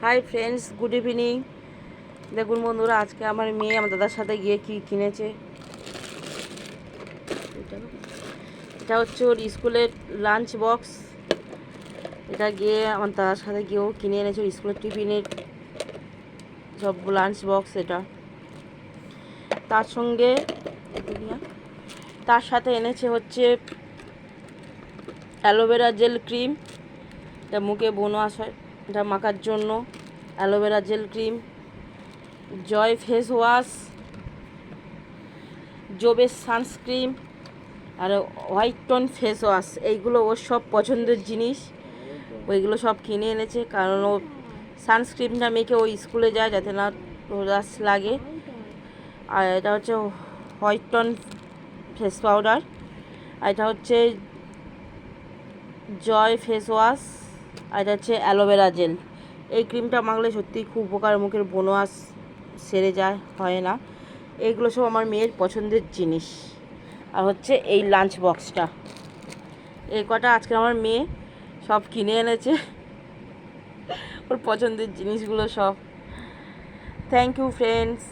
Hi friends good evening দেখুন বন্ধুরা, আজকে আমার মেয়ে আমার দাদার সাথে গিয়ে কি কিনেছে? এটা- হচ্ছে ওর স্কুলের লাঞ্চ বক্স এটা গিয়ে আমার দাদার সাথে গিয়েও কিনে এনেছে, ওর স্কুলের টিফিনের সব লাঞ্চ বক্স এটা। তার সঙ্গে তার সাথে এনেছে হচ্ছে অ্যালোভেরা জেল ক্রিম এটা মুখে বনো আসা এটা মাখার জন্য, aloe vera gel cream, Joy face wash জোবের sunscreen আর হোয়াইট টোন ফেস ওয়াশ। এইগুলো ওর সব পছন্দের জিনিস। ওইগুলো সব কিনে এনেছে, কারণ ও সানস্ক্রিনটা মেখে ও স্কুলে যায় যাতে না রাস লাগে। আর এটা হচ্ছে হোয়াইট টোন ফেস পাউডার। আর এটা হচ্ছে জয় ফেস ওয়াশ। আর এটা হচ্ছে অ্যালোভেরা জেল। এই ক্রিমটা মাখলে সত্যিই খুব উপকার, মুখের বনওয়াশ সেরে যায়, হয় না। এইগুলো সব আমার মেয়ের পছন্দের জিনিস। আর হচ্ছে এই লাঞ্চ বক্সটা। এই কটা আজকে আমার মেয়ে সব কিনে এনেছে। ওর পছন্দের জিনিসগুলো সব। Thank you friends